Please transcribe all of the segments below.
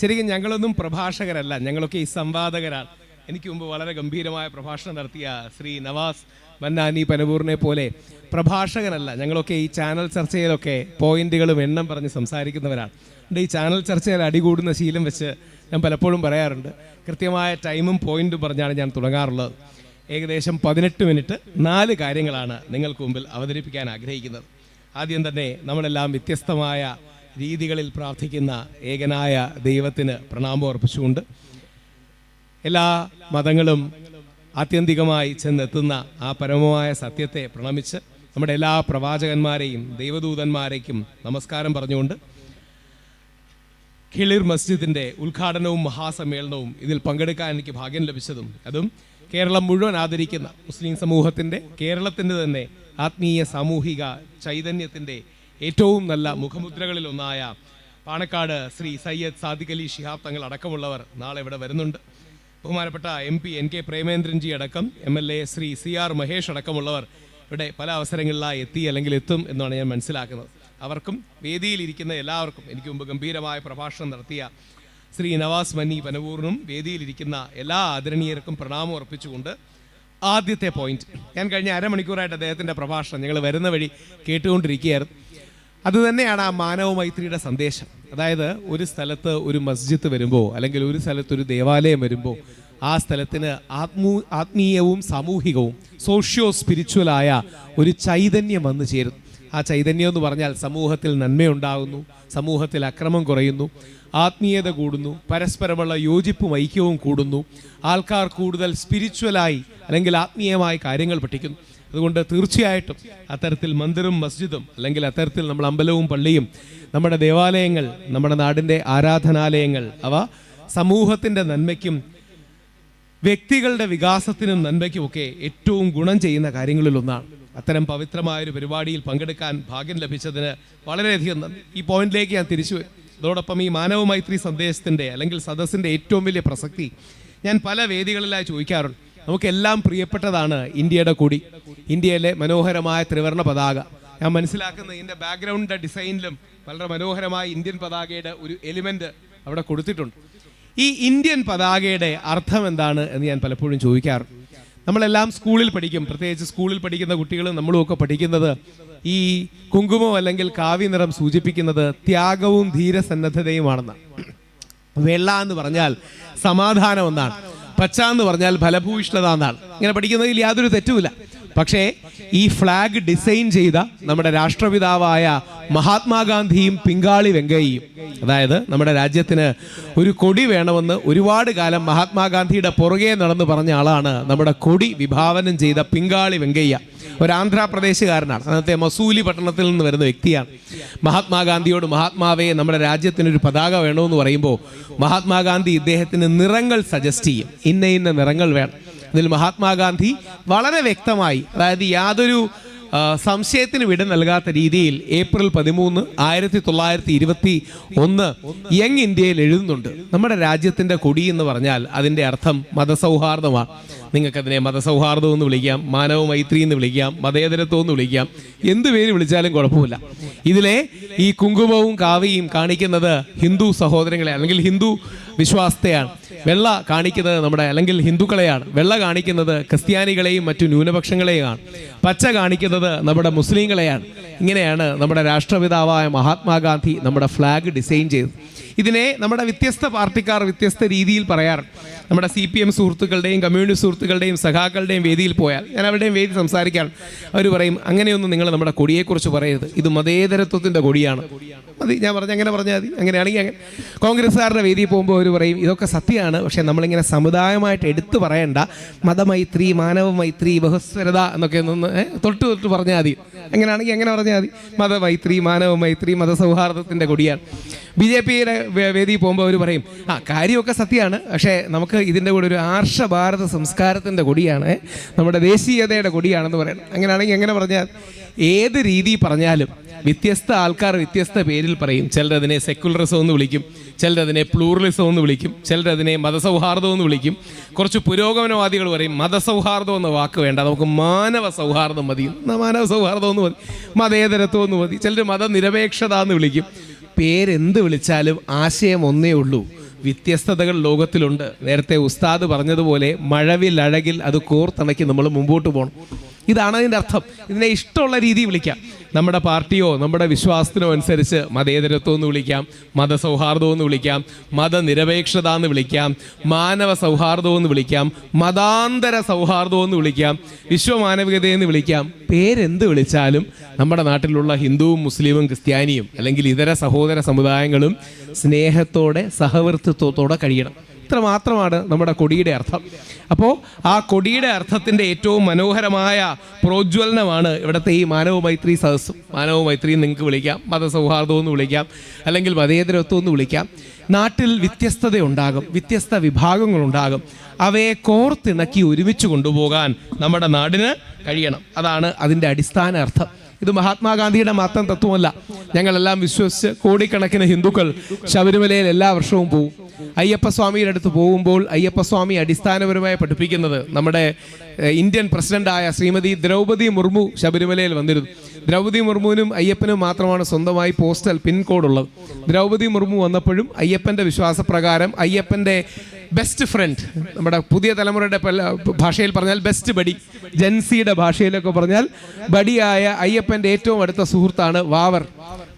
ശരിക്കും ഞങ്ങളൊന്നും പ്രഭാഷകരല്ല ഞങ്ങളൊക്കെ ഈ സംവാദകരാണ് എനിക്ക് മുമ്പ് വളരെ ഗംഭീരമായ പ്രഭാഷണം നടത്തിയ ശ്രീ നവാസ് മന്നാനി പനപൂറിനെ പോലെ പ്രഭാഷകനല്ല ഞങ്ങളൊക്കെ ഈ ചാനൽ ചർച്ചയിലൊക്കെ പോയിന്റുകളും എണ്ണം പറഞ്ഞ് സംസാരിക്കുന്നവരാണ്. അതുകൊണ്ട് ഈ ചാനൽ ചർച്ചയിൽ അടികൂടുന്ന ശീലം വെച്ച് ഞാൻ പലപ്പോഴും പറയാറുണ്ട്. കൃത്യമായ ടൈമും പോയിന്റും പറഞ്ഞാണ് ഞാൻ തുടങ്ങാറുള്ളത്. ഏകദേശം പതിനെട്ട് മിനിറ്റ് നാല് കാര്യങ്ങളാണ് നിങ്ങൾക്ക് മുമ്പിൽ അവതരിപ്പിക്കാൻ ആഗ്രഹിക്കുന്നത്. ആദ്യം തന്നെ നമ്മളെല്ലാം വ്യത്യസ്തമായ രീതികളിൽ പ്രാർത്ഥിക്കുന്ന ഏകനായ ദൈവത്തിന് പ്രണാമം അർപ്പിച്ചുകൊണ്ട് എല്ലാ മതങ്ങളും ആത്യന്തികമായി ചെന്നെത്തുന്ന ആ പരമമായ സത്യത്തെ പ്രണമിച്ച് നമ്മുടെ എല്ലാ പ്രവാചകന്മാരെയും ദൈവദൂതന്മാരേക്കും നമസ്കാരം പറഞ്ഞുകൊണ്ട് ഖിളിർ മസ്ജിദിന്റെ ഉദ്ഘാടനവും മഹാസമ്മേളനവും ഇതിൽ പങ്കെടുക്കാൻ എനിക്ക് ഭാഗ്യം ലഭിച്ചതും അതും കേരളം മുഴുവൻ ആദരിക്കുന്ന മുസ്ലിം സമൂഹത്തിന്റെ കേരളത്തിന്റെ തന്നെ ആത്മീയ സാമൂഹിക ചൈതന്യത്തിന്റെ ഏറ്റവും നല്ല മുഖമുദ്രകളിൽ ഒന്നായ പാണക്കാട് ശ്രീ സയ്യദ് സാദിഖ് അലി ഷിഹാബ് തങ്ങൾ അടക്കമുള്ളവർ നാളെ ഇവിടെ വരുന്നുണ്ട്. ബഹുമാനപ്പെട്ട M P N K Premendranji അടക്കം M L A Shri C R Mahesh അടക്കമുള്ളവർ ഇവിടെ പല അവസരങ്ങളിലായി എത്തി അല്ലെങ്കിൽ എത്തും എന്നാണ് ഞാൻ മനസ്സിലാക്കുന്നത്. അവർക്കും വേദിയിലിരിക്കുന്ന എല്ലാവർക്കും എനിക്ക് മുമ്പ് ഗംഭീരമായ പ്രഭാഷണം നടത്തിയ ശ്രീ നവാസ് മന്നി പനവൂറിനും വേദിയിലിരിക്കുന്ന എല്ലാ ആദരണീയർക്കും പ്രണാമം അർപ്പിച്ചുകൊണ്ട് ആദ്യത്തെ പോയിന്റ് ഞാൻ കഴിഞ്ഞ അരമണിക്കൂറായിട്ട് അദ്ദേഹത്തിന്റെ പ്രഭാഷണം ഞങ്ങൾ വരുന്ന വഴി കേട്ടുകൊണ്ടിരിക്കുകയായിരുന്നു. അതുതന്നെയാണ് ആ മാനവമൈത്രിയുടെ സന്ദേശം. അതായത് ഒരു സ്ഥലത്ത് ഒരു മസ്ജിദ് വരുമ്പോൾ അല്ലെങ്കിൽ ഒരു സ്ഥലത്ത് ഒരു ദേവാലയം വരുമ്പോൾ ആ സ്ഥലത്തിന് ആത്മൂ ആത്മീയവും സാമൂഹികവും സോഷ്യോ സ്പിരിച്വലായ ഒരു ചൈതന്യം വന്നു ചേരും. ആ ചൈതന്യം എന്ന് പറഞ്ഞാൽ സമൂഹത്തിൽ നന്മയുണ്ടാകുന്നു സമൂഹത്തിൽ അക്രമം കുറയുന്നു ആത്മീയത കൂടുന്നു പരസ്പരമുള്ള യോജിപ്പും ഐക്യവും കൂടുന്നു ആൾക്കാർ കൂടുതൽ സ്പിരിച്വലായി അല്ലെങ്കിൽ ആത്മീയമായി കാര്യങ്ങൾ പഠിക്കുന്നു. അതുകൊണ്ട് തീർച്ചയായിട്ടും അത്തരത്തിൽ മന്ദിറും മസ്ജിദും അല്ലെങ്കിൽ അത്തരത്തിൽ നമ്മൾ അമ്പലവും പള്ളിയും നമ്മുടെ ദേവാലയങ്ങൾ നമ്മുടെ നാടിന്റെ ആരാധനാലയങ്ങൾ അവ സമൂഹത്തിന്റെ നന്മയ്ക്കും വ്യക്തികളുടെ വികാസത്തിനും നന്മയ്ക്കുമൊക്കെ ഏറ്റവും ഗുണം ചെയ്യുന്ന കാര്യങ്ങളിലൊന്നാണ് അത്തരം പവിത്രമായൊരു പരിപാടിയിൽ പങ്കെടുക്കാൻ ഭാഗ്യം ലഭിച്ചതിന് വളരെയധികം നന്ദി. ഈ പോയിന്റിലേക്ക് ഞാൻ തിരിച്ചു അതോടൊപ്പം ഈ മാനവ മൈത്രി സന്ദേശത്തിന്റെ അല്ലെങ്കിൽ സദസ്സിന്റെ ഏറ്റവും വലിയ പ്രസക്തി ഞാൻ പല വേദികളിലായി ചോദിക്കാറുണ്ട്. നമുക്കെല്ലാം പ്രിയപ്പെട്ടതാണ് ഇന്ത്യയുടെ കൊടി ഇന്ത്യയിലെ മനോഹരമായ ത്രിവർണ പതാക. ഞാൻ മനസ്സിലാക്കുന്ന ഇതിന്റെ ബാക്ക്ഗ്രൗണ്ട് ഡിസൈനിലും വളരെ മനോഹരമായ ഇന്ത്യൻ പതാകയുടെ ഒരു എലിമെന്റ് അവിടെ കൊടുത്തിട്ടുണ്ട്. ഈ ഇന്ത്യൻ പതാകയുടെ അർത്ഥം എന്താണ് എന്ന് ഞാൻ പലപ്പോഴും ചോദിക്കാറ്. നമ്മളെല്ലാം സ്കൂളിൽ പഠിക്കും. പ്രത്യേകിച്ച് സ്കൂളിൽ പഠിക്കുന്ന കുട്ടികളും നമ്മളും ഒക്കെ പഠിക്കുന്നത് ഈ കുങ്കുമം അല്ലെങ്കിൽ കാവ്യ നിറം സൂചിപ്പിക്കുന്നത് ത്യാഗവും ധീരസന്നദ്ധതയുമാണെന്നാണ്. വെള്ള എന്ന് പറഞ്ഞാൽ സമാധാനം എന്നാണ് പച്ച എന്ന് പറഞ്ഞാൽ ഫലഭൂയിഷ്ണത എന്നാണ്. ഇങ്ങനെ പഠിക്കുന്നതിൽ യാതൊരു തെറ്റുമില്ല. പക്ഷേ ഈ ഫ്ലാഗ് ഡിസൈൻ ചെയ്ത നമ്മുടെ രാഷ്ട്രപിതാവായ മഹാത്മാഗാന്ധിയും പിങ്കാളി വെങ്കയ്യയും അതായത് നമ്മുടെ രാജ്യത്തിന് ഒരു കൊടി വേണമെന്ന് ഒരുപാട് കാലം മഹാത്മാഗാന്ധിയുടെ പുറകെ നടന്നു പറഞ്ഞ ആളാണ് നമ്മുടെ കൊടി വിഭാവനം ചെയ്ത പിങ്കാളി വെങ്കയ്യ. ഒരു ആന്ധ്രാപ്രദേശുകാരനാണ്. അന്നത്തെ മസൂലി പട്ടണത്തിൽ നിന്ന് വരുന്ന വ്യക്തിയാണ്. മഹാത്മാഗാന്ധിയോട് മഹാത്മാവേ നമ്മുടെ രാജ്യത്തിനൊരു പതാക വേണമെന്ന് പറയുമ്പോൾ മഹാത്മാഗാന്ധി ഇദ്ദേഹത്തിന് നിറങ്ങൾ സജസ്റ്റ് ചെയ്യും. ഇന്ന ഇന്ന നിറങ്ങൾ വേണം. അതിൽ മഹാത്മാഗാന്ധി വളരെ വ്യക്തമായി അതായത് യാതൊരു സംശയത്തിന് വിട നൽകാത്ത രീതിയിൽ ഏപ്രിൽ പതിമൂന്ന് ആയിരത്തി തൊള്ളായിരത്തി ഇരുപത്തി ഒന്ന് യങ് ഇന്ത്യയിൽ എഴുതുന്നുണ്ട്. നമ്മുടെ രാജ്യത്തിന്റെ കൊടി എന്ന് പറഞ്ഞാൽ അതിന്റെ അർത്ഥം മതസൗഹാർദ്ദമാണ്. നിങ്ങൾക്കതിനെ മതസൗഹാർദ്ദം എന്ന് വിളിക്കാം മാനവ മൈത്രി എന്ന് വിളിക്കാം മതേതരത്വം എന്ന് വിളിക്കാം. എന്ത് പേര് വിളിച്ചാലും കുഴപ്പമില്ല. ഇതിലെ ഈ കുങ്കുമവും കാവിയും കാണിക്കുന്നത് ഹിന്ദു സഹോദരങ്ങളെ അല്ലെങ്കിൽ ഹിന്ദു വിശ്വാസത്തെയാണ് വെള്ള കാണിക്കുന്നത് നമ്മുടെ അല്ലെങ്കിൽ ഹിന്ദുക്കളെയാണ്. വെള്ള കാണിക്കുന്നത് ക്രിസ്ത്യാനികളെയും മറ്റു ന്യൂനപക്ഷങ്ങളെയുമാണ്. പച്ച കാണിക്കുന്നത് നമ്മുടെ മുസ്ലിങ്ങളെയാണ്. ഇങ്ങനെയാണ് നമ്മുടെ രാഷ്ട്രപിതാവായ മഹാത്മാഗാന്ധി നമ്മുടെ ഫ്ലാഗ് ഡിസൈൻ ചെയ്തത്. ഇതിനെ നമ്മുടെ വ്യത്യസ്ത പാർട്ടിക്കാർ വ്യത്യസ്ത രീതിയിൽ പറയാറുണ്ട് നമ്മുടെ സി പി എം സുഹൃത്തുക്കളുടെയും കമ്മ്യൂണിസ്റ്റ് സുഹൃത്തുക്കളുടെയും സഖാക്കളുടെയും വേദിയിൽ പോയാൽ ഞാൻ അവരുടെയും വേദി സംസാരിക്കാൻ അവർ പറയും അങ്ങനെയൊന്നും നിങ്ങൾ നമ്മുടെ കൊടിയെക്കുറിച്ച് പറയരുത്. ഇത് മതേതരത്വത്തിന്റെ കൊടിയാണ്. മതി ഞാൻ പറഞ്ഞു അങ്ങനെ പറഞ്ഞാൽ മതി. അങ്ങനെയാണെങ്കിൽ അങ്ങനെ കോൺഗ്രസ്സുകാരുടെ വേദിയിൽ പോകുമ്പോൾ അവർ പറയും ഇതൊക്കെ സത്യമാണ് പക്ഷേ നമ്മളിങ്ങനെ സമുദായമായിട്ട് എടുത്തു പറയേണ്ട. മതമൈത്രി മാനവ മൈത്രി ബഹുസ്വരത എന്നൊക്കെ ഒന്ന് തൊട്ട് തൊട്ട് പറഞ്ഞാൽ മതി. അങ്ങനെയാണെങ്കിൽ എങ്ങനെ പറഞ്ഞാൽ മതി. മതമൈത്രി മാനവ മൈത്രി മതസൗഹാർദ്ദത്തിന്റെ കൊടിയാണ്. ബി ജെ പിയുടെ വേദിയിൽ പോകുമ്പോൾ അവർ പറയും ആ കാര്യമൊക്കെ സത്യമാണ്. പക്ഷേ നമുക്ക് ഇതിന്റെ കൂടെ ഒരു ആർഷ ഭാരത സംസ്കാരത്തിന്റെ കൊടിയാണ് നമ്മുടെ ദേശീയതയുടെ കൊടിയാണെന്ന് പറയുന്നത്. അങ്ങനെയാണെങ്കിൽ എങ്ങനെ പറഞ്ഞാൽ ഏത് രീതി പറഞ്ഞാലും വ്യത്യസ്ത ആൾക്കാർ വ്യത്യസ്ത പേരിൽ പറയും. ചിലരതിനെ സെക്കുലറിസം എന്ന് വിളിക്കും ചിലരതിനെ പ്ലൂറലിസം എന്ന് വിളിക്കും ചിലരതിനെ മതസൗഹാർദ്ദം എന്ന് വിളിക്കും. കുറച്ച് പുരോഗമനവാദികൾ പറയും മതസൗഹാർദ്ദം എന്ന വാക്ക് വേണ്ട നമുക്ക് മാനവ സൗഹാർദ്ദം മതി. മാനവ സൗഹാർദ്ദം എന്ന് മതി മതേതരത്വം എന്ന് മതി ചിലർ മതനിരപേക്ഷത എന്ന് വിളിക്കും. പേരെന്ത് വിളിച്ചാലും ആശയം ഒന്നേ ഉള്ളൂ. വ്യത്യസ്തതകൾ ലോകത്തിലുണ്ട്. നേരത്തെ ഉസ്താദ് പറഞ്ഞതുപോലെ മഴവിൽ അഴകിൽ അത് കോർത്തിണക്കി നമ്മൾ മുമ്പോട്ട് പോകണം ഇതാണ് അതിന്റെ അർത്ഥം. ഇതിനെ ഇഷ്ടമുള്ള രീതിയിൽ വിളിക്കാം. നമ്മുടെ പാർട്ടിയോ നമ്മുടെ വിശ്വാസത്തിനോ അനുസരിച്ച് മതേതരത്വം എന്ന് വിളിക്കാം മതസൗഹാർദ്ദം എന്ന് വിളിക്കാം മതനിരപേക്ഷത എന്ന് വിളിക്കാം മാനവ സൗഹാർദ്ദം എന്ന് വിളിക്കാം മതാന്തര സൗഹാർദ്ദം എന്ന് വിളിക്കാം വിശ്വമാനവികത എന്ന് വിളിക്കാം. പേരെന്ത് വിളിച്ചാലും നമ്മുടെ നാട്ടിലുള്ള ഹിന്ദുവും മുസ്ലിമും ക്രിസ്ത്യാനിയും അല്ലെങ്കിൽ ഇതര സഹോദര സമുദായങ്ങളും സ്നേഹത്തോടെ സഹവർത്തിത്വത്തോടെ കഴിയണം. ഇത്ര മാത്രമാണ് നമ്മുടെ കൊടിയുടെ അർത്ഥം. അപ്പോൾ ആ കൊടിയുടെ അർത്ഥത്തിന്റെ ഏറ്റവും മനോഹരമായ പ്രോജ്വലനമാണ് ഇവിടുത്തെ ഈ മാനവ മൈത്രി സദസ്സും. മാനവ മൈത്രി നിങ്ങൾക്ക് വിളിക്കാം മതസൗഹാർദ്ദം എന്ന് വിളിക്കാം അല്ലെങ്കിൽ മതേതരത്വം എന്ന് വിളിക്കാം. നാട്ടിൽ വ്യത്യസ്തതയുണ്ടാകും വ്യത്യസ്ത വിഭാഗങ്ങളുണ്ടാകും. അവയെ കോർത്തിണക്കി ഒരുമിച്ച് കൊണ്ടുപോകാൻ നമ്മുടെ നാടിന് കഴിയണം. അതാണ് അതിന്റെ അടിസ്ഥാന അർത്ഥം. ഇത് മഹാത്മാഗാന്ധിയുടെ മാത്രം തത്വമല്ല. ഞങ്ങളെല്ലാം വിശ്വസിച്ച് കോടിക്കണക്കിന് ഹിന്ദുക്കൾ ശബരിമലയിൽ എല്ലാ വർഷവും പോവും. അയ്യപ്പസ്വാമിയുടെ അടുത്ത് പോകുമ്പോൾ അയ്യപ്പസ്വാമി അടിസ്ഥാനപരമായി പഠിപ്പിക്കുന്നത് നമ്മുടെ ഇന്ത്യൻ പ്രസിഡന്റായ ശ്രീമതി ദ്രൗപദി മുർമു ശബരിമലയിൽ വന്നിരുന്നു. ദ്രൗപദി മുർമുവിനും അയ്യപ്പനും മാത്രമാണ് സ്വന്തമായി പോസ്റ്റൽ പിൻകോഡ് ഉള്ളത് ദ്രൗപദി മുർമു വന്നപ്പോഴും അയ്യപ്പന്റെ വിശ്വാസപ്രകാരം അയ്യപ്പന്റെ ബെസ്റ്റ് ഫ്രണ്ട് നമ്മുടെ പുതിയ തലമുറയുടെ ഭാഷയിൽ പറഞ്ഞാൽ ബെസ്റ്റ് ബഡി ജൻസിയുടെ ഭാഷയിലൊക്കെ പറഞ്ഞാൽ ബഡിയായ അയ്യപ്പന്റെ ഏറ്റവും അടുത്ത സുഹൃത്താണ് വാവർ.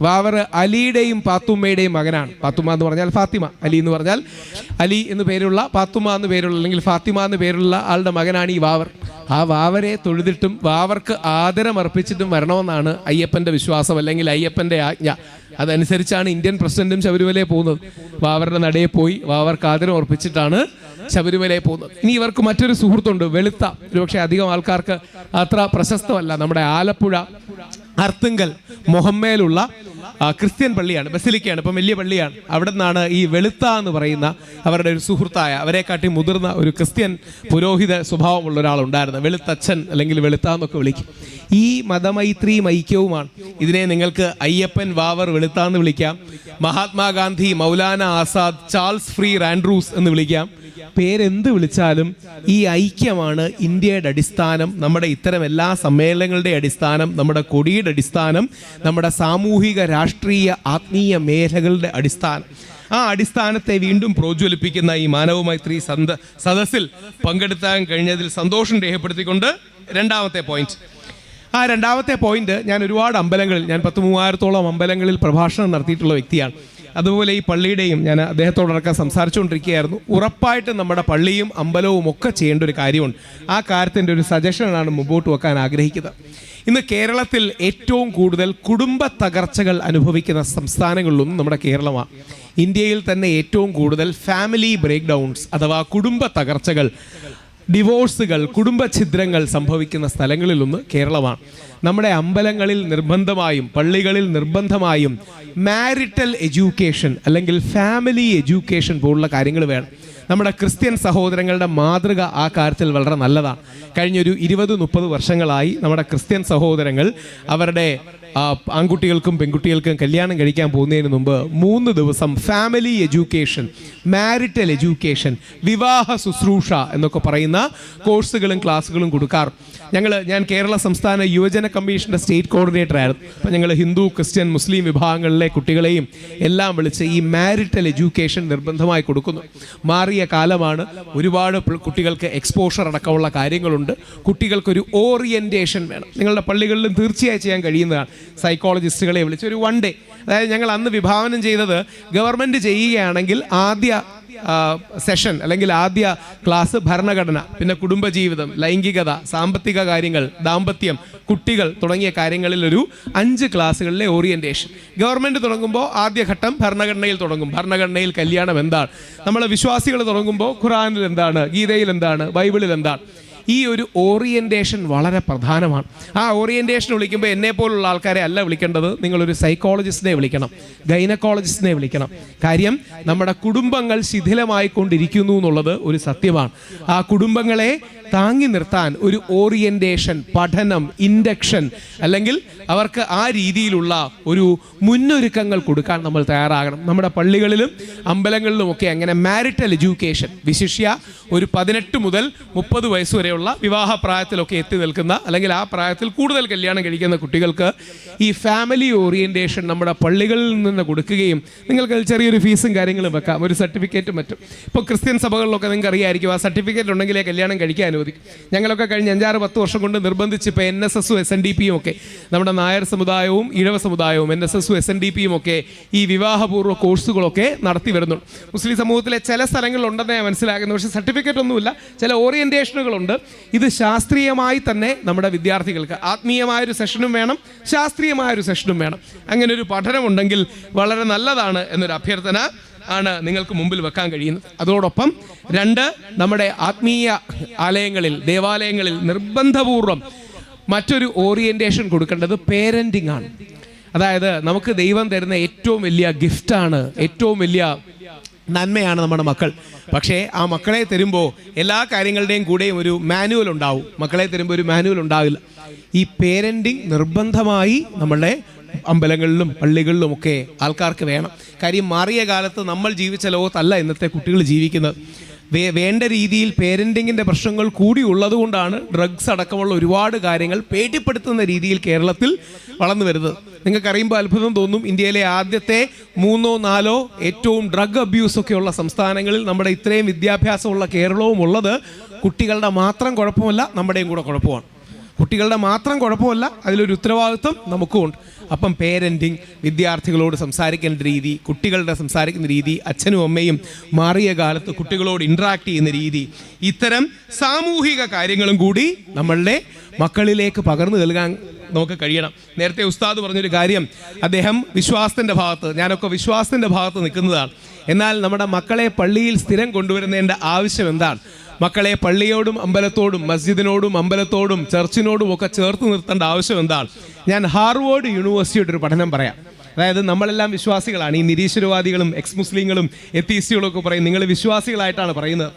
വാവർ അലിയുടെയും പാത്തുമ്മയുടെയും മകനാണ്. പാത്തുമ്മ എന്ന് പറഞ്ഞാൽ ഫാത്തിമ. അലി എന്ന് പറഞ്ഞാൽ അലി എന്ന് പേരുള്ള പാത്തുമ്മ എന്ന് പേരുള്ള അല്ലെങ്കിൽ ഫാത്തിമ എന്ന് പേരുള്ള ആളുടെ മകനാണ് ഈ വാവർ. ആ വാവരെ തൊഴുതിട്ടും വാവർക്ക് ആദരമർപ്പിച്ചിട്ടും വരണമെന്നാണ് അയ്യപ്പന്റെ വിശ്വാസം അല്ലെങ്കിൽ അയ്യപ്പന്റെ ആജ്ഞ. അതനുസരിച്ചാണ് ഇന്ത്യൻ പ്രസിഡന്റും ശബരിമലയെ പോകുന്നത്. വാവരുടെ നടയെ പോയി വാവർക്ക് ആദരം അർപ്പിച്ചിട്ടാണ് ശബരിമലയെ പോകുന്നത്. ഇനി ഇവർക്ക് മറ്റൊരു സുഹൃത്തുണ്ട് വെളുത്ത. ഒരുപക്ഷെ അധികം ആൾക്കാർക്ക് അത്ര പ്രശസ്തമല്ല. നമ്മുടെ ആലപ്പുഴ അർത്തുങ്കൽ മൊഹമ്മയിലുള്ള ക്രിസ്ത്യൻ പള്ളിയാണ് ബസിലിക്കയാണ് ഇപ്പം വലിയ പള്ളിയാണ്. അവിടെ നിന്നാണ് ഈ വെളുത്ത എന്ന് പറയുന്ന അവരുടെ ഒരു സുഹൃത്തായ അവരെക്കാട്ടി മുതിർന്ന ഒരു ക്രിസ്ത്യൻ പുരോഹിത സ്വഭാവമുള്ള ഒരാളുണ്ടായിരുന്നു വെളുത്തച്ഛൻ അല്ലെങ്കിൽ വെളുത്ത എന്നൊക്കെ വിളിക്കും. ഈ മതമൈത്രി ഐക്യവുമാണ് ഇതിനെ നിങ്ങൾക്ക് അയ്യപ്പൻ വാവർ വെളുത്ത എന്ന് വിളിക്കാം. Mahatma Gandhi Maulana Azad Charles Freer Andrews എന്ന് വിളിക്കാം. പേരെന്ത് വിളിച്ചാലും ഈ ഐക്യമാണ് ഇന്ത്യയുടെ അടിസ്ഥാനം. നമ്മുടെ ഇത്തരം എല്ലാ സമ്മേളനങ്ങളുടെ അടിസ്ഥാനം നമ്മുടെ കൊടിയുടെ അടിസ്ഥാനം നമ്മുടെ സാമൂഹിക രാഷ്ട്രീയ ആത്മീയ മേഖലകളുടെ അടിസ്ഥാനം. ആ അടിസ്ഥാനത്തെ വീണ്ടും പ്രോജ്വലിപ്പിക്കുന്ന ഈ മാനവ മൈത്രി സന്ദ സദസ്സിൽ പങ്കെടുത്താൻ കഴിഞ്ഞതിൽ സന്തോഷം രേഖപ്പെടുത്തിക്കൊണ്ട് രണ്ടാമത്തെ പോയിന്റ് ആ രണ്ടാമത്തെ പോയിന്റ് ഞാൻ ഒരുപാട് അമ്പലങ്ങളിൽ ഞാൻ പത്ത് മൂവായിരത്തോളം അമ്പലങ്ങളിൽ പ്രഭാഷണം നടത്തിയിട്ടുള്ള വ്യക്തിയാണ്. അതുപോലെ ഈ പള്ളിയുടെയും ഞാൻ അദ്ദേഹത്തോടൊക്കെ സംസാരിച്ചുകൊണ്ടിരിക്കുകയായിരുന്നു. ഉറപ്പായിട്ടും നമ്മുടെ പള്ളിയും അമ്പലവും ഒക്കെ ചെയ്യേണ്ട ഒരു കാര്യമുണ്ട്. ആ കാര്യത്തിന്റെ ഒരു സജഷനാണ് മുമ്പോട്ട് വെക്കാൻ ആഗ്രഹിക്കുന്നത്. ഇന്ന് കേരളത്തിൽ ഏറ്റവും കൂടുതൽ കുടുംബ തകർച്ചകൾ അനുഭവിക്കുന്ന സംസ്ഥാനങ്ങളിലൊന്നും നമ്മുടെ കേരളമാണ്. ഇന്ത്യയിൽ തന്നെ ഏറ്റവും കൂടുതൽ ഫാമിലി ബ്രേക്ക് ഡൗൺസ് അഥവാ കുടുംബ തകർച്ചകൾ ഡിവോഴ്സുകൾ കുടുംബഛിദ്രങ്ങൾ സംഭവിക്കുന്ന സ്ഥലങ്ങളിലൊന്ന് കേരളമാണ്. നമ്മുടെ അമ്പലങ്ങളിൽ നിർബന്ധമായും പള്ളികളിൽ നിർബന്ധമായും മാരിറ്റൽ എഡ്യൂക്കേഷൻ അല്ലെങ്കിൽ ഫാമിലി എഡ്യൂക്കേഷൻ പോലുള്ള കാര്യങ്ങൾ വേണം. നമ്മുടെ ക്രിസ്ത്യൻ സഹോദരങ്ങളുടെ മാതൃക ആ കാര്യത്തിൽ വളരെ നല്ലതാണ്. കഴിഞ്ഞൊരു ഇരുപത് മുപ്പത് വർഷങ്ങളായി നമ്മുടെ ക്രിസ്ത്യൻ സഹോദരങ്ങൾ അവരുടെ ആൺകുട്ടികൾക്കും പെൺകുട്ടികൾക്കും കല്യാണം കഴിക്കാൻ പോകുന്നതിന് മുമ്പ് മൂന്ന് ദിവസം ഫാമിലി എഡ്യൂക്കേഷൻ മാരിറ്റൽ എഡ്യൂക്കേഷൻ വിവാഹ ശുശ്രൂഷ എന്നൊക്കെ പറയുന്ന കോഴ്സുകളും ക്ലാസ്സുകളും കൊടുക്കാറ് ഞങ്ങൾ ഞാൻ കേരള സംസ്ഥാന യുവജന കമ്മീഷന്റെ സ്റ്റേറ്റ് കോർഡിനേറ്റർ ആയിരുന്നു. അപ്പം ഞങ്ങൾ ഹിന്ദു ക്രിസ്ത്യൻ മുസ്ലിം വിഭാഗങ്ങളിലെ കുട്ടികളെയും എല്ലാം വിളിച്ച് ഈ മാരിറ്റൽ എഡ്യൂക്കേഷൻ നിർബന്ധമായി കൊടുക്കുന്നു. മാറിയ കാലമാണ് ഒരുപാട് കുട്ടികൾക്ക് എക്സ്പോഷർ അടക്കമുള്ള കാര്യങ്ങളുണ്ട്. കുട്ടികൾക്കൊരു ഓറിയന്റേഷൻ വേണം. നിങ്ങളുടെ പള്ളികളിലും തീർച്ചയായും ചെയ്യാൻ കഴിയുന്നതാണ്. സൈക്കോളജിസ്റ്റുകളെ വിളിച്ച് ഒരു വൺ ഡേ അതായത് ഞങ്ങൾ അന്ന് വിഭാവനം ചെയ്തത് ഗവൺമെന്റ് ചെയ്യുകയാണെങ്കിൽ ആദ്യ സെഷൻ അല്ലെങ്കിൽ ആദ്യ ക്ലാസ് ഭരണഘടന പിന്നെ കുടുംബജീവിതം ലൈംഗികത സാമ്പത്തിക കാര്യങ്ങൾ ദാമ്പത്യം കുട്ടികൾ തുടങ്ങിയ കാര്യങ്ങളിൽ ഒരു അഞ്ച് ക്ലാസ്സുകളിലെ ഓറിയന്റേഷൻ ഗവൺമെന്റ് തുടങ്ങുമ്പോൾ ആദ്യഘട്ടം ഭരണഘടനയിൽ തുടങ്ങും. ഭരണഘടനയിൽ കല്യാണം എന്താണ്? നമ്മൾ വിശ്വാസികൾ തുടങ്ങുമ്പോൾ ഖുറാനിൽ എന്താണ്? ഗീതയിൽ എന്താണ്? ബൈബിളിൽ എന്താണ്? ഈ ഒരു ഓറിയന്റേഷൻ വളരെ പ്രധാനമാണ്. ആ ഓറിയന്റേഷൻ വിളിക്കുമ്പോൾ എന്നെ പോലുള്ള ആൾക്കാരെ അല്ല വിളിക്കേണ്ടത്. നിങ്ങളൊരു സൈക്കോളജിസ്റ്റിനെ വിളിക്കണം. ഗൈനക്കോളജിസ്റ്റിനെ വിളിക്കണം. കാര്യം നമ്മുടെ കുടുംബങ്ങൾ ശിഥിലമായിക്കൊണ്ടിരിക്കുന്നു എന്നുള്ളത് ഒരു സത്യമാണ്. ആ കുടുംബങ്ങളെ താങ്ങി നിർത്താൻ ഒരു ഓറിയന്റേഷൻ പഠനം ഇൻഡക്ഷൻ അല്ലെങ്കിൽ അവർക്ക് ആ രീതിയിലുള്ള ഒരു മുന്നൊരുക്കങ്ങൾ കൊടുക്കാൻ നമ്മൾ തയ്യാറാകണം. നമ്മുടെ പള്ളികളിലും അമ്പലങ്ങളിലും ഒക്കെ അങ്ങനെ മാരിറ്റൽ എഡ്യൂക്കേഷൻ വിശിഷ്യ ഒരു പതിനെട്ട് മുതൽ മുപ്പത് വയസ്സ് വരെയുള്ള വിവാഹ പ്രായത്തിലൊക്കെ എത്തി നിൽക്കുന്ന അല്ലെങ്കിൽ ആ പ്രായത്തിൽ കൂടുതൽ കല്യാണം കഴിക്കുന്ന കുട്ടികൾക്ക് ഈ ഫാമിലി ഓറിയന്റേഷൻ നമ്മുടെ പള്ളികളിൽ നിന്ന് കൊടുക്കുകയും നിങ്ങൾക്ക് അതിൽ ചെറിയൊരു ഫീസും കാര്യങ്ങളും വെക്കാം. ഒരു സർട്ടിഫിക്കറ്റും മറ്റും. ഇപ്പോൾ ക്രിസ്ത്യൻ സഭകളിലൊക്കെ നിങ്ങൾക്ക് അറിയാമായിരിക്കും ആ സർട്ടിഫിക്കറ്റ് ഉണ്ടെങ്കിലേ കല്യാണം കഴിക്കാൻ അനുവദിക്കും ഞങ്ങളൊക്കെ കഴിഞ്ഞ അഞ്ചാറ് പത്ത് വർഷം കൊണ്ട് നിർബന്ധിച്ച് ഇപ്പോൾ എൻ എസ് എസും എസ് എൻ ഡി പിയും ഒക്കെ നമ്മുടെ നായർ സമുദായവും ഇഴവ സമുദായവും എൻ എസ് എസും എസ് എൻ ഡി പിയും ഒക്കെ ഈ വിവാഹപൂർവ കോഴ്സുകളൊക്കെ നടത്തി വരുന്നുണ്ട്. മുസ്ലിം സമൂഹത്തിലെ ചില സ്ഥലങ്ങളിലുണ്ടെന്ന് ഞാൻ മനസ്സിലാക്കുന്നു. പക്ഷേ സർട്ടിഫിക്കറ്റ് ഒന്നുമില്ല. ചില ഓറിയന്റേഷനുകളുണ്ട് ഇത് ശാസ്ത്രീയമായി തന്നെ നമ്മുടെ വിദ്യാർത്ഥികൾക്ക് ആത്മീയമായൊരു സെഷനും വേണം ശാസ്ത്രീയമായൊരു സെഷനും വേണം. അങ്ങനെ ഒരു പഠനമുണ്ടെങ്കിൽ വളരെ നല്ലതാണ് എന്നൊരു അഭ്യർത്ഥന ആണ് നിങ്ങൾക്ക് മുമ്പിൽ വെക്കാൻ കഴിയുന്നത്. അതോടൊപ്പം രണ്ട് നമ്മുടെ ആത്മീയ ആലയങ്ങളിൽ ദേവാലയങ്ങളിൽ നിർബന്ധപൂർവം മറ്റൊരു ഓറിയന്റേഷൻ കൊടുക്കേണ്ടത് പേരന്റിംഗ് ആണ്. അതായത് നമുക്ക് ദൈവം തരുന്ന ഏറ്റവും വലിയ ഗിഫ്റ്റാണ് ഏറ്റവും വലിയ നന്മയാണ് നമ്മുടെ മക്കൾ. പക്ഷേ ആ മക്കളെ തരുമ്പോൾ എല്ലാ കാര്യങ്ങളുടെയും കൂടെയും ഒരു മാനുവൽ ഉണ്ടാവും. മക്കളെ തരുമ്പോൾ ഒരു മാനുവൽ ഉണ്ടാവില്ല. ഈ പേരന്റിങ് നിർബന്ധമായി നമ്മളുടെ അമ്പലങ്ങളിലും പള്ളികളിലും ഒക്കെ ആൾക്കാർക്ക് വേണം. കാര്യം മാറിയ കാലത്ത് നമ്മൾ ജീവിച്ച ലോകത്തല്ല ഇന്നത്തെ കുട്ടികൾ ജീവിക്കുന്നത്. വേണ്ട രീതിയിൽ പേരന്റിങ്ങിന്റെ പ്രശ്നങ്ങൾ കൂടി ഉള്ളതുകൊണ്ടാണ് ഡ്രഗ്സ് അടക്കമുള്ള ഒരുപാട് കാര്യങ്ങൾ പേടിപ്പെടുത്തുന്ന രീതിയിൽ കേരളത്തിൽ വളർന്നു വരുന്നത്. നിങ്ങൾക്കറിയുമ്പോൾ അത്ഭുതം തോന്നും ഇന്ത്യയിലെ ആദ്യത്തെ മൂന്നോ നാലോ ഏറ്റവും ഡ്രഗ് അബ്യൂസ് ഒക്കെയുള്ള സംസ്ഥാനങ്ങളിൽ നമ്മുടെ ഇത്രയും വിദ്യാഭ്യാസമുള്ള കേരളവും ഉള്ളത് കുട്ടികളുടെ മാത്രം കുഴപ്പമല്ല നമ്മുടെയും കൂടെ കുഴപ്പമാണ്. കുട്ടികളുടെ മാത്രം കുഴപ്പമല്ല അതിലൊരു ഉത്തരവാദിത്വം നമുക്കുമുണ്ട് അപ്പം പേരന്റിങ് വിദ്യാർത്ഥികളോട് സംസാരിക്കുന്ന രീതി കുട്ടികളുടെ സംസാരിക്കുന്ന രീതി അച്ഛനും അമ്മയും മാറിയ കാലത്ത് കുട്ടികളോട് ഇൻട്രാക്ട് ചെയ്യുന്ന രീതി ഇത്തരം സാമൂഹിക കാര്യങ്ങളും കൂടി നമ്മളുടെ മക്കളിലേക്ക് പകർന്നു നൽകാൻ നമുക്ക് കഴിയണം. നേരത്തെ ഉസ്താദ് പറഞ്ഞൊരു കാര്യം അദ്ദേഹം വിശ്വാസത്തിന്റെ ഭാഗത്ത് ഞാനൊക്കെ വിശ്വാസത്തിന്റെ ഭാഗത്ത് നിൽക്കുന്നതാണ്. എന്നാൽ നമ്മുടെ മക്കളെ പള്ളിയിൽ സ്ഥിരം കൊണ്ടുവരുന്നതിന്റെ ആവശ്യം എന്താണ്? മക്കളെ പള്ളിയോടും അമ്പലത്തോടും മസ്ജിദിനോടും അമ്പലത്തോടും ചർച്ചിനോടും ഒക്കെ ചേർത്ത് നിർത്തേണ്ട ആവശ്യം എന്താണ്? ഞാൻ ഹാർവേഡ് യൂണിവേഴ്സിറ്റിയുടെ ഒരു പഠനം പറയാം. അതായത് നമ്മളെല്ലാം വിശ്വാസികളാണ്. ഈ നിരീശ്വരവാദികളും എക്സ് മുസ്ലിങ്ങളും എത്തീസ്റ്റുകളും ഒക്കെ പറയും. നിങ്ങൾ വിശ്വാസികളായിട്ടാണ് പറയുന്നത്.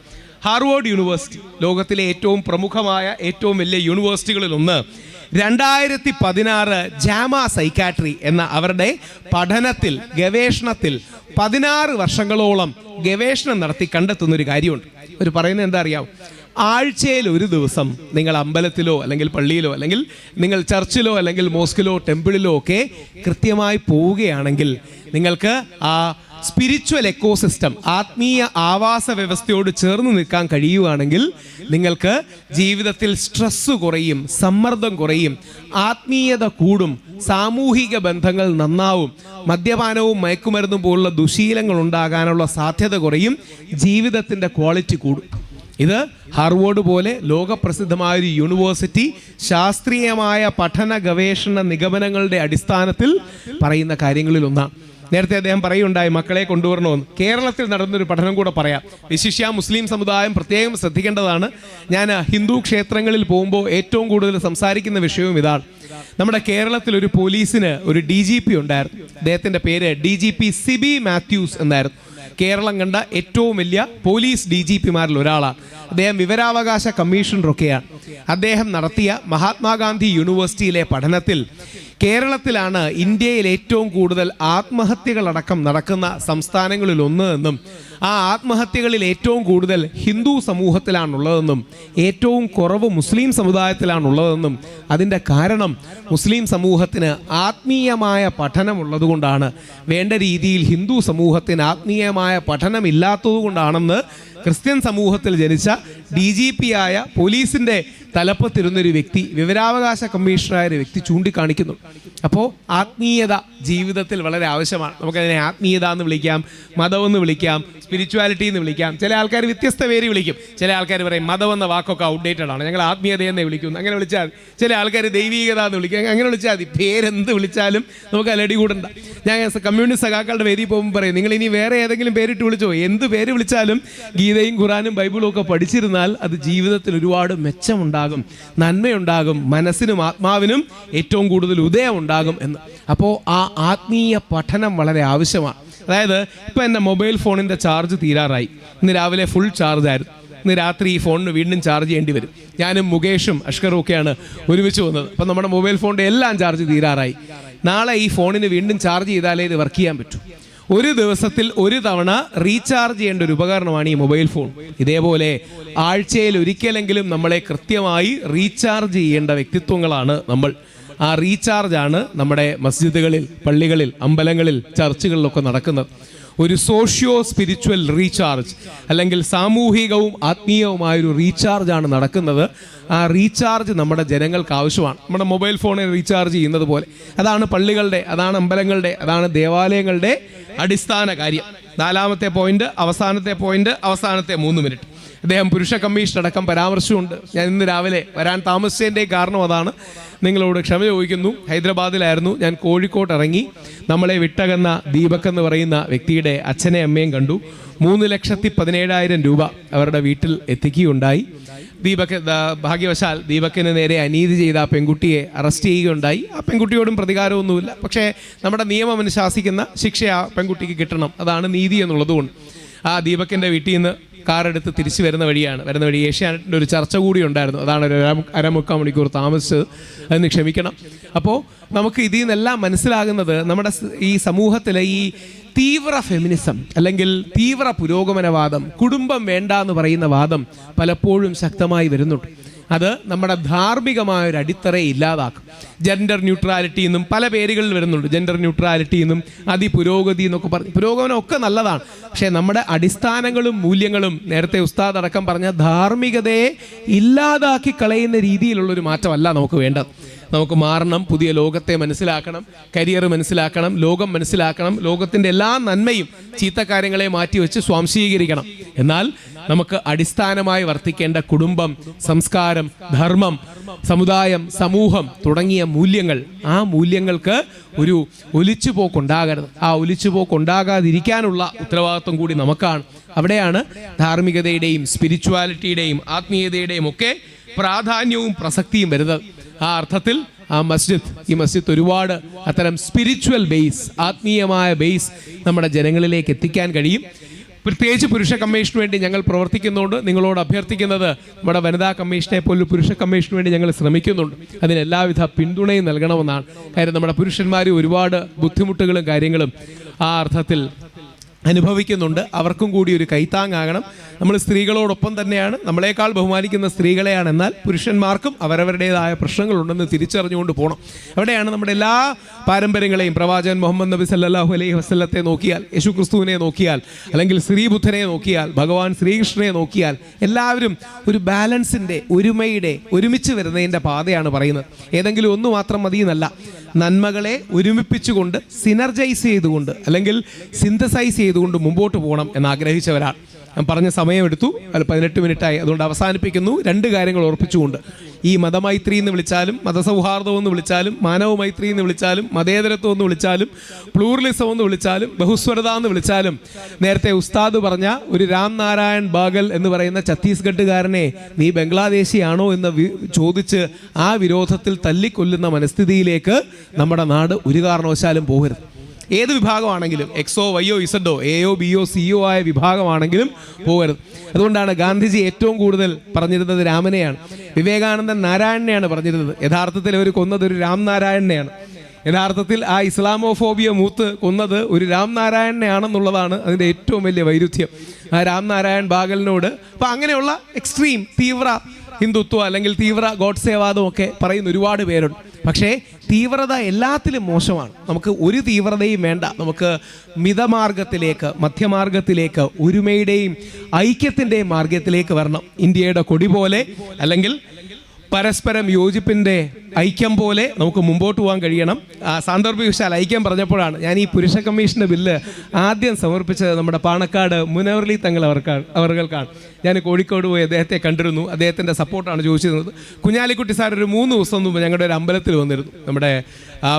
ഹാർവേഡ് യൂണിവേഴ്സിറ്റി ലോകത്തിലെ ഏറ്റവും പ്രമുഖമായ ഏറ്റവും വലിയ യൂണിവേഴ്സിറ്റികളിൽ ഒന്ന് രണ്ടായിരത്തി പതിനാറ് ജാമ സൈക്കാട്രി എന്ന അവരുടെ പഠനത്തിൽ ഗവേഷണത്തിൽ പതിനാറ് വർഷങ്ങളോളം ഗവേഷണം നടത്തി കണ്ടെത്തുന്ന ഒരു കാര്യമുണ്ട്. ഒരു പറയുന്നത് എന്താ അറിയാം? ആഴ്ചയിൽ ഒരു ദിവസം നിങ്ങൾ അമ്പലത്തിലോ അല്ലെങ്കിൽ പള്ളിയിലോ അല്ലെങ്കിൽ നിങ്ങൾ ചർച്ചിലോ അല്ലെങ്കിൽ മോസ്കിലോ ടെമ്പിളിലോ ഒക്കെ കൃത്യമായി പോവുകയാണെങ്കിൽ നിങ്ങൾക്ക് ആ സ്പിരിച്വൽ എക്കോസിസ്റ്റം ആത്മീയ ആവാസ വ്യവസ്ഥയോട് ചേർന്ന് നിൽക്കാൻ കഴിയുകയാണെങ്കിൽ നിങ്ങൾക്ക് ജീവിതത്തിൽ സ്ട്രെസ് കുറയും സമ്മർദ്ദം കുറയും ആത്മീയത കൂടും സാമൂഹിക ബന്ധങ്ങൾ നന്നാവും മദ്യപാനവും മയക്കുമരുന്നും പോലുള്ള ദുശീലങ്ങൾ ഉണ്ടാകാനുള്ള സാധ്യത കുറയും ജീവിതത്തിന്റെ ക്വാളിറ്റി കൂടും. ഇത് ഹാർവേഡ് പോലെ ലോകപ്രസിദ്ധമായ ഒരു യൂണിവേഴ്സിറ്റി ശാസ്ത്രീയമായ പഠന ഗവേഷണ നിഗമനങ്ങളുടെ അടിസ്ഥാനത്തിൽ പറയുന്ന കാര്യങ്ങളിൽ ഒന്നാണ് നേരത്തെ അദ്ദേഹം പറയുണ്ടായി മക്കളെ കൊണ്ടുവരണമെന്ന് കേരളത്തിൽ നടന്നൊരു പഠനം കൂടെ പറയാം. വിശിഷ്യ മുസ്ലിം സമുദായം പ്രത്യേകം ശ്രദ്ധിക്കേണ്ടതാണ്. ഞാൻ ഹിന്ദു ക്ഷേത്രങ്ങളിൽ പോകുമ്പോൾ ഏറ്റവും കൂടുതൽ സംസാരിക്കുന്ന വിഷയവും ഇതാണ്. നമ്മുടെ കേരളത്തിൽ ഒരു പോലീസിന് ഒരു ഡി ജി പി ഉണ്ടായിരുന്നു. അദ്ദേഹത്തിന്റെ പേര് D G P Siby Mathews എന്നായിരുന്നു. കേരളം കണ്ട ഏറ്റവും വലിയ പോലീസ് ഡി ജി പിമാരിൽ ഒരാളാണ്. അദ്ദേഹം വിവരാവകാശ കമ്മീഷണറൊക്കെയാണ്. അദ്ദേഹം നടത്തിയ മഹാത്മാഗാന്ധി യൂണിവേഴ്സിറ്റിയിലെ പഠനത്തിൽ കേരളത്തിലാണ് ഇന്ത്യയിൽ ഏറ്റവും കൂടുതൽ ആത്മഹത്യകളടക്കം നടക്കുന്ന സംസ്ഥാനങ്ങളിൽ ഒന്ന് എന്നും ആ ആത്മഹത്യകളിൽ ഏറ്റവും കൂടുതൽ ഹിന്ദു സമൂഹത്തിലാണുള്ളതെന്നും ഏറ്റവും കുറവ് മുസ്ലിം സമുദായത്തിലാണുള്ളതെന്നും അതിന്റെ കാരണം മുസ്ലിം സമൂഹത്തിന് ആത്മീയമായ പഠനമുള്ളതുകൊണ്ടാണ്. വേണ്ട രീതിയിൽ ഹിന്ദു സമൂഹത്തിന് ആത്മീയമായ പഠനമില്ലാത്തതുകൊണ്ടാണെന്ന് ക്രിസ്ത്യൻ സമൂഹത്തിൽ ജനിച്ച ഡി ജി പി ആയ പോലീസിന്റെ തലപ്പത്തിരുന്നൊരു വ്യക്തി വിവരാവകാശ കമ്മീഷണറായ ഒരു വ്യക്തി ചൂണ്ടിക്കാണിക്കുന്നു. അപ്പോൾ ആത്മീയത ജീവിതത്തിൽ വളരെ ആവശ്യമാണ്. നമുക്കതിനെ ആത്മീയത എന്ന് വിളിക്കാം മതം എന്ന് വിളിക്കാം സ്പിരിച്വാലിറ്റി എന്ന് വിളിക്കാം. ചില ആൾക്കാർ വ്യത്യസ്ത പേര് വിളിക്കും. ചില ആൾക്കാർ പറയും മതം എന്ന വാക്കൊക്കെ ഔട്ട്ഡേറ്റഡ് ആണ്. ഞങ്ങൾ ആത്മീയത എന്ന് വിളിക്കുന്നു. അങ്ങനെ വിളിച്ചാൽ ചില ആൾക്കാർ ദൈവീകത എന്ന് വിളിക്കും. അങ്ങനെ വിളിച്ചാൽ മതി. പേരെന്ത് വിളിച്ചാലും നമുക്ക് അലടി കൂടണ്ട. ഞാൻ കമ്മ്യൂണിസ്റ്റ് സഖാക്കളുടെ വേദി പോകുമ്പോൾ പറയും നിങ്ങൾ ഇനി വേറെ ഏതെങ്കിലും പേരിട്ട് വിളിച്ചോ? എന്ത് പേര് വിളിച്ചാലും ഗീതയും ഖുറാനും ബൈബിളും ഒക്കെ പഠിച്ചിരുന്നാൽ അത് ജീവിതത്തിൽ ഒരുപാട് മെച്ചമുണ്ടാകും നന്മയുണ്ടാകും മനസ്സിനും ആത്മാവിനും ഏറ്റവും കൂടുതൽ ഉദയം ഉണ്ടാകും എന്ന്. അപ്പോൾ ആ ആത്മീയ പഠനം വളരെ ആവശ്യമാണ്. അതായത് ഇപ്പം എന്റെ മൊബൈൽ ഫോണിന്റെ ചാർജ് തീരാറായി. ഇന്ന് രാവിലെ ഫുൾ ചാർജ് ആയിരുന്നു. ഇന്ന് രാത്രി ഈ ഫോണിന് വീണ്ടും ചാർജ് ചെയ്യേണ്ടി വരും. ഞാനും മുകേഷും അഷ്കറും ഒക്കെയാണ് ഒരുമിച്ച് വന്നത് അപ്പം നമ്മുടെ മൊബൈൽ ഫോണിന്റെ എല്ലാം ചാർജ് തീരാറായി. നാളെ ഈ ഫോണിന് വീണ്ടും ചാർജ് ചെയ്താലേ ഇത് വർക്ക് ചെയ്യാൻ പറ്റൂ. ഒരു ദിവസത്തിൽ ഒരു തവണ റീചാർജ് ചെയ്യേണ്ട ഒരു ഉപകരണമാണ് ഈ മൊബൈൽ ഫോൺ. ഇതേപോലെ ആഴ്ചയിൽ ഒരിക്കലെങ്കിലും നമ്മളെ കൃത്യമായി റീചാർജ് ചെയ്യേണ്ട വ്യക്തിത്വങ്ങളാണ് നമ്മൾ. ആ റീചാർജാണ് നമ്മുടെ മസ്ജിദുകളിൽ പള്ളികളിൽ അമ്പലങ്ങളിൽ ചർച്ചുകളിലൊക്കെ നടക്കുന്നത്. ഒരു സോഷ്യോ സ്പിരിച്വൽ റീചാർജ് അല്ലെങ്കിൽ സാമൂഹികവും ആത്മീയവുമായ ഒരു റീചാർജ് ആണ് നടക്കുന്നത്. ആ റീചാർജ് നമ്മുടെ ജനങ്ങൾക്ക് ആവശ്യമാണ്. നമ്മുടെ മൊബൈൽ ഫോണിൽ റീചാർജ് ചെയ്യുന്നത് പോലെ. അതാണ് പള്ളികളുടെ അതാണ് അമ്പലങ്ങളുടെ അതാണ് ദേവാലയങ്ങളുടെ അടിസ്ഥാന കാര്യം. നാലാമത്തെ പോയിന്റ് അവസാനത്തെ പോയിന്റ് അവസാനത്തെ മൂന്ന് മിനിറ്റ് അദ്ദേഹം പുരുഷ കമ്മീഷൻ അടക്കം പരാമർശമുണ്ട് ഞാൻ ഇന്ന് രാവിലെ വരാൻ താമസിച്ചതിന്റെ കാരണം അതാണ്. നിങ്ങളോട് ക്ഷമ ചോദിക്കുന്നു. ഹൈദരാബാദിലായിരുന്നു. ഞാൻ കോഴിക്കോട്ട് ഇറങ്ങി. നമ്മളെ വിട്ടകന്ന ദീപക് എന്ന് പറയുന്ന വ്യക്തിയുടെ അച്ഛനെ അമ്മയും കണ്ടു. മൂന്ന് ലക്ഷത്തി പതിനേഴായിരം രൂപ അവരുടെ വീട്ടിൽ എത്തിക്കുകയുണ്ടായി. ദീപക് ഭാഗ്യവശാൽ ദീപക്കിന് നേരെ അനീതി ചെയ്ത ആ പെൺകുട്ടിയെ അറസ്റ്റ് ചെയ്യുകയുണ്ടായി. ആ പെൺകുട്ടിയോടും പ്രതികാരമൊന്നുമില്ല. പക്ഷേ നമ്മുടെ നിയമം അനുശാസിക്കുന്ന ശിക്ഷ ആ പെൺകുട്ടിക്ക് കിട്ടണം. അതാണ് നീതി എന്നുള്ളതുകൊണ്ട്. ആ ദീപക്കിന്റെ വീട്ടിൽ നിന്ന് കാറെടുത്ത് തിരിച്ചു വരുന്ന വഴിയാണ്. വരുന്ന വഴി ഏഷ്യാനെറ്റിന്റെ ഒരു ചർച്ച കൂടി ഉണ്ടായിരുന്നു. അതാണ് ഒരു അര- അരമുക്കാൽ മണിക്കൂർ താമസിച്ചത്. അതിന് ക്ഷമിക്കണം. അപ്പോൾ നമുക്ക് ഇതിൽ നിന്നെല്ലാം മനസ്സിലാകുന്നത് നമ്മുടെ ഈ സമൂഹത്തിലെ ഈ തീവ്ര ഫെമിനിസം അല്ലെങ്കിൽ തീവ്ര പുരോഗമനവാദം കുടുംബം വേണ്ട എന്ന് പറയുന്ന വാദം പലപ്പോഴും ശക്തമായി വരുന്നുണ്ട്. അത് നമ്മുടെ ധാർമ്മികമായ ഒരു അടിത്തറയെ ഇല്ലാതാക്കും. ജെൻഡർ ന്യൂട്രാലിറ്റി എന്നും പല പേരുകളിൽ വരുന്നുണ്ട്. ജെൻഡർ ന്യൂട്രാലിറ്റി എന്നും അതിപുരോഗതി എന്നൊക്കെ പറഞ്ഞു. പുരോഗമനം ഒക്കെ നല്ലതാണ്. പക്ഷേ നമ്മുടെ അടിസ്ഥാനങ്ങളും മൂല്യങ്ങളും നേരത്തെ ഉസ്താദ് അടക്കം പറഞ്ഞ ധാർമ്മികതയെ ഇല്ലാതാക്കി കളയുന്ന രീതിയിലുള്ളൊരു മാറ്റമല്ല നമുക്ക് വേണ്ടത്. നമുക്ക് മാറണം പുതിയ ലോകത്തെ മനസ്സിലാക്കണം കരിയർ മനസ്സിലാക്കണം ലോകം മനസ്സിലാക്കണം ലോകത്തിന്റെ എല്ലാ നന്മയും ചീത്ത കാര്യങ്ങളെ മാറ്റിവെച്ച് സ്വാംശീകരിക്കണം. എന്നാൽ നമുക്ക് അടിസ്ഥാനമായി വർത്തിക്കേണ്ട കുടുംബം സംസ്കാരം ധർമ്മം സമുദായം സമൂഹം തുടങ്ങിയ മൂല്യങ്ങൾ ആ മൂല്യങ്ങൾക്ക് ഒരു ഒലിച്ചു പോക്കുണ്ടാകരുത് ആ ഒലിച്ചു പോക്കുണ്ടാകാതിരിക്കാനുള്ള ഉത്തരവാദിത്വം കൂടി നമുക്കാണ്. അവിടെയാണ് ധാർമ്മികതയുടെയും സ്പിരിച്വാലിറ്റിയുടെയും ആത്മീയതയുടെയും ഒക്കെ പ്രാധാന്യവും പ്രസക്തിയും വരുന്നത്. ആ അർത്ഥത്തിൽ ആ മസ്ജിദ് ഈ മസ്ജിദ് ഒരുപാട് അത്തരം സ്പിരിച്വൽ ബേസ് ആത്മീയമായ ബേസ് നമ്മുടെ ജനങ്ങളിലേക്ക് എത്തിക്കാൻ കഴിയും. പ്രത്യേകിച്ച് പുരുഷ കമ്മീഷന് വേണ്ടി ഞങ്ങൾ പ്രവർത്തിക്കുന്നുണ്ട് നിങ്ങളോട് അഭ്യർത്ഥിക്കുന്നത് നമ്മുടെ വനിതാ കമ്മീഷനെ പോലും പുരുഷ കമ്മീഷന് വേണ്ടി ഞങ്ങൾ ശ്രമിക്കുന്നുണ്ട്. അതിന് എല്ലാവിധ പിന്തുണയും നൽകണമെന്നാണ്. കാര്യം നമ്മുടെ പുരുഷന്മാർ ഒരുപാട് ബുദ്ധിമുട്ടുകളും കാര്യങ്ങളും ആ അർത്ഥത്തിൽ അനുഭവിക്കുന്നുണ്ട്. അവർക്കും കൂടി ഒരു കൈത്താങ്ങാകണം. നമ്മൾ സ്ത്രീകളോടൊപ്പം തന്നെയാണ്. നമ്മളെക്കാൾ ബഹുമാനിക്കുന്ന സ്ത്രീകളെയാണ്. എന്നാൽ പുരുഷന്മാർക്കും അവരവരുടേതായ പ്രശ്നങ്ങളുണ്ടെന്ന് തിരിച്ചറിഞ്ഞുകൊണ്ട് പോകണം അവിടെയാണ് നമ്മുടെ എല്ലാ പാരമ്പര്യങ്ങളെയും പ്രവാചകൻ മുഹമ്മദ് നബി സല്ലാഹു അലൈഹി വസ്ലത്തെ നോക്കിയാൽ യേശു ക്രിസ്തുവിനെ നോക്കിയാൽ അല്ലെങ്കിൽ ശ്രീബുദ്ധനെ നോക്കിയാൽ ഭഗവാൻ ശ്രീകൃഷ്ണനെ നോക്കിയാൽ എല്ലാവരും ഒരു ബാലൻസിന്റെ ഒരുമയുടെ ഒരുമിച്ച് വരുന്നതിന്റെ പാതയാണ് പറയുന്നത്. ഏതെങ്കിലും ഒന്ന് മാത്രം മതി എന്നല്ല നന്മകളെ ഒരുമിപ്പിച്ചുകൊണ്ട് സിനർജൈസ് ചെയ്തുകൊണ്ട് അല്ലെങ്കിൽ സിന്തസൈസ് ചെയ്തുകൊണ്ട് മുമ്പോട്ട് പോകണം എന്ന് ആഗ്രഹിച്ചവരാണ് ഞാൻ പറഞ്ഞ സമയമെടുത്തു. അല്ല പതിനെട്ട് മിനിറ്റായി. അതുകൊണ്ട് അവസാനിപ്പിക്കുന്നു. രണ്ട് കാര്യങ്ങൾ ഓർപ്പിച്ചുകൊണ്ട്. ഈ മതമൈത്രി എന്ന് വിളിച്ചാലും മതസൗഹാർദ്ദം എന്ന് വിളിച്ചാലും മാനവ മൈത്രി എന്ന് വിളിച്ചാലും മതേതരത്വം എന്ന് വിളിച്ചാലും പ്ലൂറലിസം എന്ന് വിളിച്ചാലും ബഹുസ്വരത എന്ന് വിളിച്ചാലും നേരത്തെ ഉസ്താദ് പറഞ്ഞ ഒരു രാം നാരായൺ ബാഗൽ എന്ന് പറയുന്ന ഛത്തീസ്ഗഡുകാരനെ നീ ബംഗ്ലാദേശിയാണോ എന്ന് ചോദിച്ച് ആ വിരോധത്തിൽ തല്ലിക്കൊല്ലുന്ന മനസ്ഥിതിയിലേക്ക് നമ്മുടെ നാട് ഒരു കാരണവശാലും പോകരുത്. ഏത് വിഭാഗമാണെങ്കിലും എക്സോ വൈയോ ഇസഡോ എയോ ബിയോ സിയോ ആയ വിഭാഗമാണെങ്കിലും പോകരുത്. അതുകൊണ്ടാണ് ഗാന്ധിജി ഏറ്റവും കൂടുതൽ പറഞ്ഞിരുന്നത് രാമനെയാണ്. വിവേകാനന്ദൻ നാരായണനെയാണ് പറഞ്ഞിരുന്നത്. യഥാർത്ഥത്തിൽ അവർ കൊന്നത് ഒരു രാം നാരായണനെയാണ്. യഥാർത്ഥത്തിൽ ആ ഇസ്ലാമോഫോബിയ മൂത്ത് കൊന്നത് ഒരു രാംനാരായണനെയാണെന്നുള്ളതാണ് അതിന്റെ ഏറ്റവും വലിയ വൈരുദ്ധ്യം. ആ രാംനാരായൺ ബാഗലിനോട് അപ്പം അങ്ങനെയുള്ള എക്സ്ട്രീം തീവ്ര ഹിന്ദുത്വം അല്ലെങ്കിൽ തീവ്ര ഗോഡ്സേവാദം ഒക്കെ പറയുന്ന ഒരുപാട് പേരുണ്ട്. പക്ഷേ തീവ്രത എല്ലാത്തിലും മോശമാണ്. നമുക്ക് ഒരു തീവ്രതയും വേണ്ട. നമുക്ക് മിതമാർഗത്തിലേക്ക് മധ്യമാർഗത്തിലേക്ക് ഒരുമയുടെയും ഐക്യത്തിന്റെയും മാർഗത്തിലേക്ക് വരണം. ഇന്ത്യയുടെ കൊടി പോലെ അല്ലെങ്കിൽ പരസ്പരം യോജിപ്പിന്റെ ഐക്യം പോലെ നമുക്ക് മുമ്പോട്ട് പോകാൻ കഴിയണം. ആ, സാന്ദർഭികവശാൽ ഐക്യം പറഞ്ഞപ്പോഴാണ് ഞാൻ ഈ പുരുഷ കമ്മീഷന്റെ ബില്ല് ആദ്യം സമർപ്പിച്ചത് നമ്മുടെ പാണക്കാട് മുനവർലി തങ്ങൾ അവർക്കാണ് അവർകൾക്കാണ്. ഞാൻ കോഴിക്കോട് പോയി അദ്ദേഹത്തെ കണ്ടിരുന്നു. അദ്ദേഹത്തിന്റെ സപ്പോർട്ടാണ് ചോദിച്ചിരുന്നത്. കുഞ്ഞാലിക്കുട്ടി സാർ ഒരു മൂന്ന് ദിവസം മുമ്പ് ഞങ്ങളുടെ ഒരു അമ്പലത്തിൽ വന്നിരുന്നു. നമ്മുടെ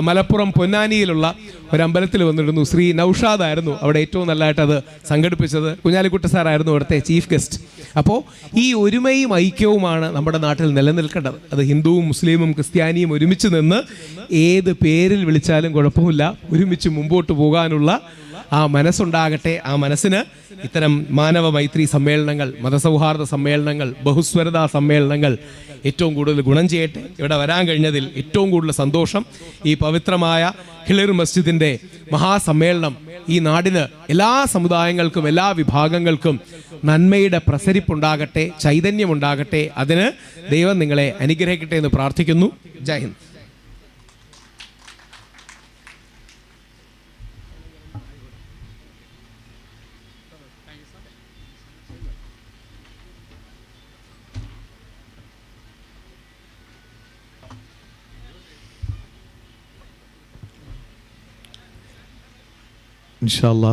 മലപ്പുറം പൊന്നാനിയിലുള്ള ഒരു അമ്പലത്തിൽ വന്നിരുന്നു. ശ്രീ നൌഷാദ് ആയിരുന്നു അവിടെ ഏറ്റവും നല്ലതായിട്ട് അത് സംഘടിപ്പിച്ചത്. കുഞ്ഞാലിക്കുട്ടി സാറായിരുന്നു അവിടുത്തെ ചീഫ് ഗസ്റ്റ് അപ്പോൾ ഈ ഒരുമയും ഐക്യവുമാണ് നമ്മുടെ നാട്ടിൽ നിലനിൽക്കേണ്ടത്. അത് ഹിന്ദുവും മുസ്ലിമും ക്രിസ്ത്യാനിയും ഒരുമിച്ച് നിന്ന് ഏത് പേരിൽ വിളിച്ചാലും കുഴപ്പമില്ല. ഒരുമിച്ച് മുമ്പോട്ട് പോകാനുള്ള ആ മനസ്സുണ്ടാകട്ടെ ആ മനസ്സിന് ഇത്തരം മാനവ മൈത്രി സമ്മേളനങ്ങൾ മതസൗഹാർദ്ദ സമ്മേളനങ്ങൾ ബഹുസ്വരതാ സമ്മേളനങ്ങൾ ഏറ്റവും കൂടുതൽ ഗുണം ചെയ്യട്ടെ. ഇവിടെ വരാൻ കഴിഞ്ഞതിൽ ഏറ്റവും കൂടുതൽ സന്തോഷം. ഈ പവിത്രമായ ഹിളിർ മസ്ജിദിന്റെ മഹാസമ്മേളനം ഈ നാടിന് എല്ലാ സമുദായങ്ങൾക്കും എല്ലാ വിഭാഗങ്ങൾക്കും നന്മയുടെ പ്രസരിപ്പുണ്ടാകട്ടെ ചൈതന്യമുണ്ടാകട്ടെ. അതിന് ദൈവം നിങ്ങളെ അനുഗ്രഹിക്കട്ടെ എന്ന് പ്രാർത്ഥിക്കുന്നു. ജയ് ഹിന്ദ്. ഇൻഷാല്ല